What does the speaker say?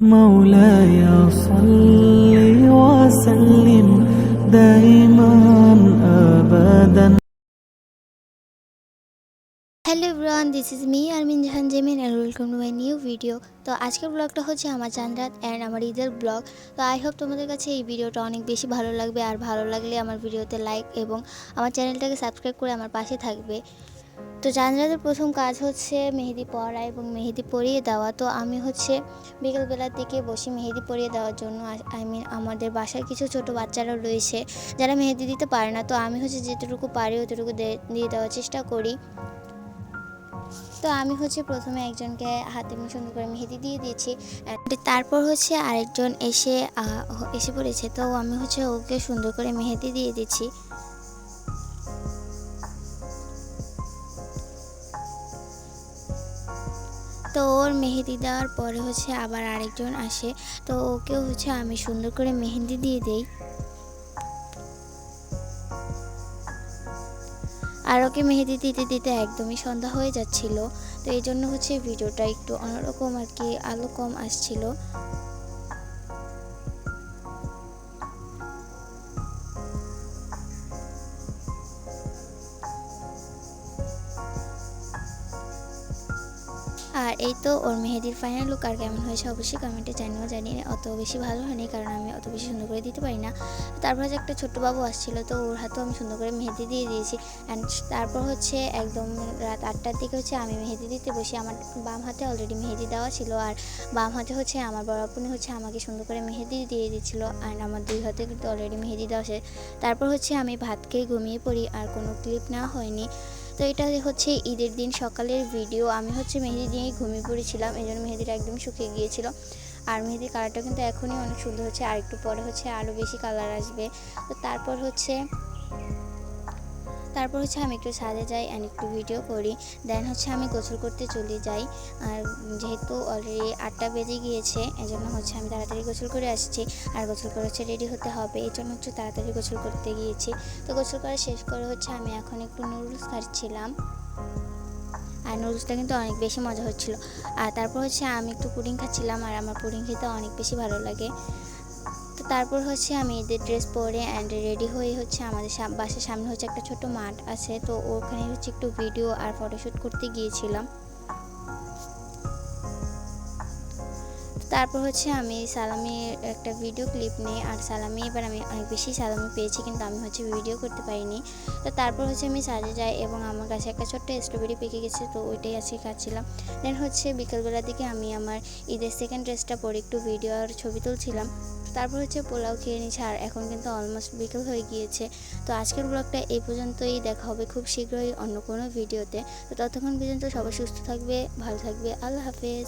مولاي صل وسلم دائما ابدا hello everyone this is me Armin Jahan Jemin and welcome to my new video তো আজকের ব্লগটা হচ্ছে আমার চান্দ্রাত অ্যান্ড আমার ঈদের ব্লগ তো আই হোপ তোমাদের কাছে এই ভিডিওটা অনেক বেশি ভালো লাগবে আর ভালো লাগলে আমার ভিডিওতে লাইক এবং আমার চ্যানেলটাকে সাবস্ক্রাইব করে আমার পাশে থাকবে তো চান্দ্রাতের প্রথম কাজ হচ্ছে মেহেদি পরা এবং মেহেদি পরিয়ে দেওয়া। তো আমি হচ্ছে বিকেলবেলার দিকে বসে মেহেদি পরিয়ে দেওয়ার জন্য আই মিন আমাদের বাসায় কিছু ছোট বাচ্চারা রয়েছে যারা মেহেদি দিতে পারে না। তো আমি হচ্ছে যেটুকু পারি অতটুকু দিয়ে দেওয়ার চেষ্টা করি। তো আমি হচ্ছে প্রথমে একজনকে হাতে সুন্দর করে মেহেদি দিয়ে দিয়েছি। তারপর হচ্ছে আরেকজন এসে এসে পড়েছে। তো আমি হচ্ছে ওকে সুন্দর করে মেহেদি দিয়ে দিচ্ছি। তো ওর মেহেদি দেওয়ার পরে হচ্ছে আবার আরেকজন আসে। তো ওকেও হচ্ছে আমি সুন্দর করে মেহেদি দিয়ে দেই। আর ওকে মেহেদি দিতে দিতে একদমই সন্ধ্যা হয়ে যাচ্ছিল। তো এই জন্য হচ্ছে ভিডিওটা একটু অন্যরকম আর কি, আলো কম আসছিল। আর এই তো ওর মেহেদির ফাইনাল লুক আর কেমন হয়েছে অবশ্যই কমেন্টে জানিও। জানি অত বেশি ভালো হয়নি কারণ আমি অত বেশি সুন্দর করে দিতে পারি না। তারপর হচ্ছে একটা ছোট্ট বাবু আসছিল তো ওর হাতেও আমি সুন্দর করে মেহেদি দিয়ে দিয়েছি। অ্যান্ড তারপর হচ্ছে একদম রাত আটটার দিকে হচ্ছে আমি মেহেদি দিতে বসি। আমার বাম হাতে অলরেডি মেহেদি দেওয়া ছিল আর বাম হাতে হচ্ছে আমার বড় আপনি হচ্ছে আমাকে সুন্দর করে মেহেদি দিয়ে দিচ্ছিল অ্যান্ড আমার দুই হাতে কিন্তু অলরেডি মেহেদি দেওয়া শেষ তারপর হচ্ছে আমি ভাত খেয়ে ঘুমিয়ে পড়ি আর কোনো ক্লিপ না হয়নি। তো এটা হচ্ছে ঈদের দিন সকালের ভিডিও আমি হচ্ছে মেহেদি দিয়েই ঘুমিয়ে পড়েছিলাম এই জন্য মেহেদিটা একদম শুকিয়ে গিয়েছিল। আর মেহেদির কালারটা কিন্তু এখনই অনেক সুন্দর হচ্ছে। আর একটু পরে হচ্ছে আরও বেশি কালার আসবে। তো তারপর হচ্ছে তারপর হচ্ছে আমি একটু ছাদে যাই অ্যান্ড একটু ভিডিও করি। দেন হচ্ছে আমি গোসল করতে চলে যাই। আর যেহেতু অলরেডি আটটা বেজে গিয়েছে, এজন্য হচ্ছে আমি তাড়াতাড়ি গোসল করে আসছি। আর গোসল করে হচ্ছে রেডি হতে হবে, এই জন্য হচ্ছে তাড়াতাড়ি গোসল করতে গিয়েছি। তো গোসল করা শেষ করে হচ্ছে আমি এখন একটু নুডলস খাচ্ছিলাম। আর নুডলসটা কিন্তু অনেক বেশি মজা হচ্ছিল। আর তারপর হচ্ছে আমি একটু পুডিং খাচ্ছিলাম, আর আমার পুডিং খেতে অনেক বেশি ভালো লাগে। তো তারপর হচ্ছে আমি ঈদের ড্রেস পরে অ্যান্ড রেডি হয়ে হচ্ছে আমাদের বাসার সামনে হচ্ছে একটা ছোট মাঠ আছে। তো ওখানে হচ্ছে একটু ভিডিও আর ফটোশ্যুট করতে গিয়েছিলাম। তারপর হচ্ছে আমি সালামির একটা ভিডিও ক্লিপ নিই আর সালামি এবার আমি অনেক বেশি সালামি পেয়েছি কিন্তু আমি হচ্ছে ভিডিও করতে পারিনি। তো তারপর হচ্ছে আমি সাজে যাই এবং আমার কাছে একটা ছোট্ট স্ট্রবেরি পেকে গেছে তো ওইটাই আজকে খাচ্ছিলাম। দেন হচ্ছে বিকেলবেলার দিকে আমি আমার ঈদের সেকেন্ড ড্রেসটা পরে একটু ভিডিও আর ছবি তুলছিলাম। তারপর হচ্ছে পোলাও খেয়ে নিচ্ছে আর এখন কিন্তু অলমোস্ট বিকেল হয়ে গিয়েছে। তো আজকের ব্লগটা এই পর্যন্তই, দেখা হবে খুব শীঘ্রই অন্য কোনো ভিডিওতে তো ততক্ষণ পর্যন্ত সবাই সুস্থ থাকবে, ভালো থাকবে। আল্লাহ হাফেজ।